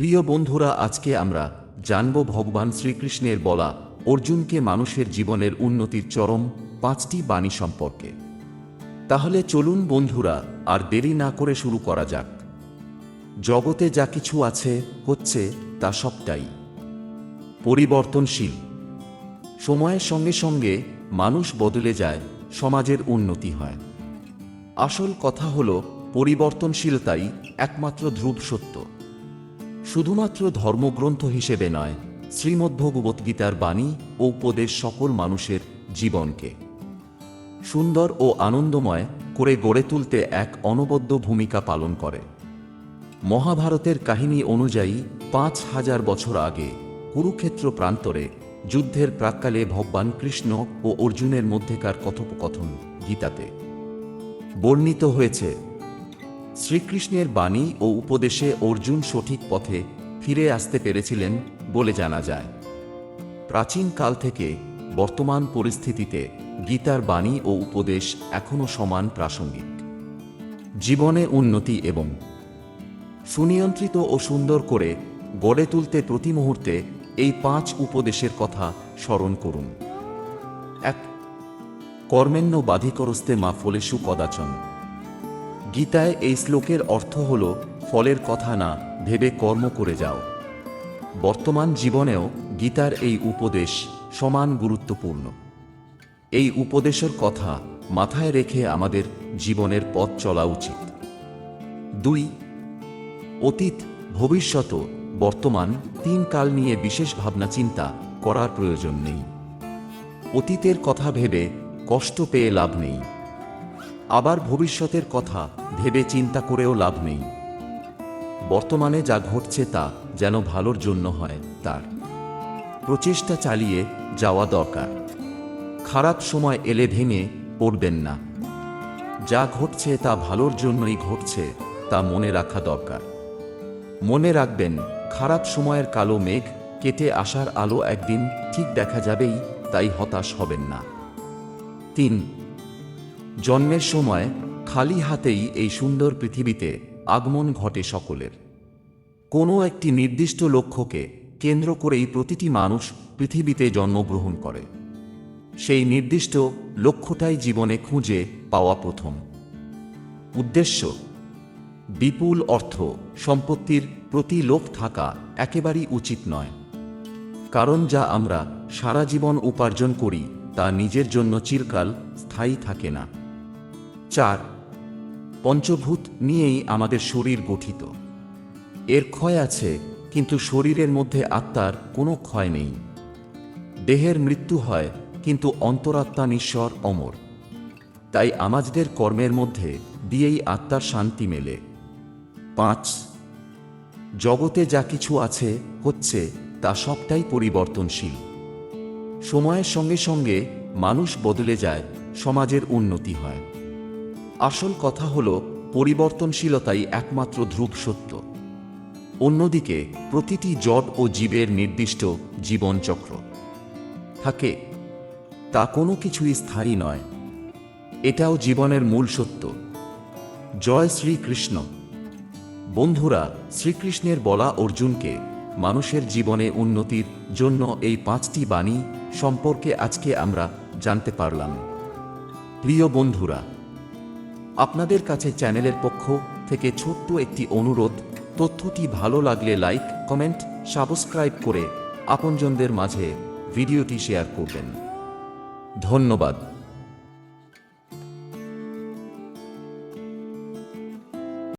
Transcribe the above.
প্রিয় বন্ধুরা, আজকে আমরা জানব ভগবান শ্রীকৃষ্ণের বলা অর্জুনকে মানুষের জীবনের উন্নতির চরম পাঁচটি বাণী সম্পর্কে। তাহলে চলুন বন্ধুরা, আর দেরি না করে শুরু করা যাক। জগতে যা কিছু আছে, হচ্ছে তা সবটাই। পরিবর্তনশীল। সময়ের সঙ্গে সঙ্গে মানুষ বদলে যায়, সমাজের উন্নতি হয়। আসল কথা হল, পরিবর্তনশীলতাই একমাত্র ধ্রুব সত্য। শুধুমাত্র ধর্মগ্রন্থ হিসেবে নয়, শ্রীমদ্ভগবদ্গীতার বাণী ও উপদেশ সকল মানুষের জীবনকে। সুন্দর ও আনন্দময় করে গড়ে তুলতে এক অনবদ্য ভূমিকা পালন করে। মহাভারতের কাহিনী অনুযায়ী পাঁচ হাজার বছর আগে কুরুক্ষেত্র প্রান্তরে যুদ্ধের প্রাক্কালে ভগবান কৃষ্ণ ও অর্জুনের মধ্যেকার কথোপকথন গীতাতে। বর্ণিত হয়েছে শ্রীকৃষ্ণের বাণী ও উপদেশে অর্জুন সঠিক পথে ফিরে আসতে পেরেছিলেন বলে জানা যায়। প্রাচীন কাল থেকে বর্তমান পরিস্থিতিতে গীতার বাণী ও উপদেশ এখনও সমান প্রাসঙ্গিক। জীবনে উন্নতি এবং সুনিয়ন্ত্রিত ও সুন্দর করে গড়ে তুলতে প্রতি মুহূর্তে এই পাঁচ উপদেশের কথা স্মরণ করুন। এক, কর্মেণ্য বাধিকরস্তে মা ফলেষু কদাচন। গীতায় এই শ্লোকের অর্থ হল, ফলের কথা না, ভেবে কর্ম করে যাও। বর্তমান জীবনেও গীতার এই উপদেশ সমান গুরুত্বপূর্ণ। এই উপদেশের কথা মাথায় রেখে আমাদের জীবনের পথ চলা উচিত। দুই, অতীত, ভবিষ্যৎ বর্তমান তিন কাল নিয়ে বিশেষ ভাবনা চিন্তা করার প্রয়োজন নেই। অতীতের কথা ভেবে কষ্ট পেয়ে লাভ নেই। আবার ভবিষ্যতের কথা ভেবে চিন্তা করেও লাভ নেই। বর্তমানে যা ঘটছে তা যেন ভালোর জন্য হয় তার। প্রচেষ্টা চালিয়ে যাওয়া দরকার। খারাপ সময় এলে ভেঙে পড়বেন না। যা ঘটছে তা ভালোর জন্যই ঘটছে তা মনে রাখা দরকার। মনে রাখবেন, খারাপ সময়ের কালো মেঘ কেটে আসার আলো একদিন ঠিক দেখা যাবেই, তাই হতাশ হবেন না। তিন জন্মের সময় খালি হাতেই এই সুন্দর পৃথিবীতে আগমন ঘটে সকলের। কোনো একটি নির্দিষ্ট লক্ষ্যকে কেন্দ্র করেই প্রতিটি মানুষ পৃথিবীতে জন্মগ্রহণ করে। সেই নির্দিষ্ট লক্ষ্যটাই জীবনে খুঁজে পাওয়া প্রথম। উদ্দেশ্য, বিপুল অর্থ, সম্পত্তির প্রতি লোভ থাকা একেবারেই উচিত নয়। কারণ যা আমরা সারা জীবন উপার্জন করি তা নিজের জন্য চিরকাল স্থায়ী থাকে না। চার, পঞ্চভূত নিয়েই আমাদের শরীর গঠিত। এর ক্ষয় আছে, কিন্তু শরীরের মধ্যে আত্মার কোনো ক্ষয় নেই। দেহের মৃত্যু হয়, কিন্তু অন্তরাত্মা নিঃস্বর, অমর। তাই আমাদের কর্মের মধ্যে দিয়েই আত্মার শান্তি মেলে। পাঁচ, জগতে যা কিছু আছে, হচ্ছে, তা সবটাই পরিবর্তনশীল। সময়ের সঙ্গে সঙ্গে মানুষ বদলে যায়, সমাজের উন্নতি হয়। আসল কথা হল, পরিবর্তনশীলতাই একমাত্র ধ্রুব সত্য। অন্যদিকে, প্রতিটি জড ও জীবের নির্দিষ্ট জীবনচক্র থাকে। তা কোনো কিছুই স্থায়ী নয়। এটাও জীবনের মূল সত্য। জয় শ্রীকৃষ্ণ। বন্ধুরা, শ্রীকৃষ্ণের বলা অর্জুনকে মানুষের জীবনে উন্নতির জন্য এই পাঁচটি বাণী সম্পর্কে আজকে আমরা জানতে পারলাম। প্রিয় বন্ধুরা আপনাদের কাছে চ্যানেলের পক্ষ থেকে ছোট্ট একটি অনুরোধ, তথ্যটি ভালো লাগলে লাইক, কমেন্ট, সাবস্ক্রাইব করে আপনজনদের মাঝে ভিডিওটি শেয়ার করবেন। ধন্যবাদ।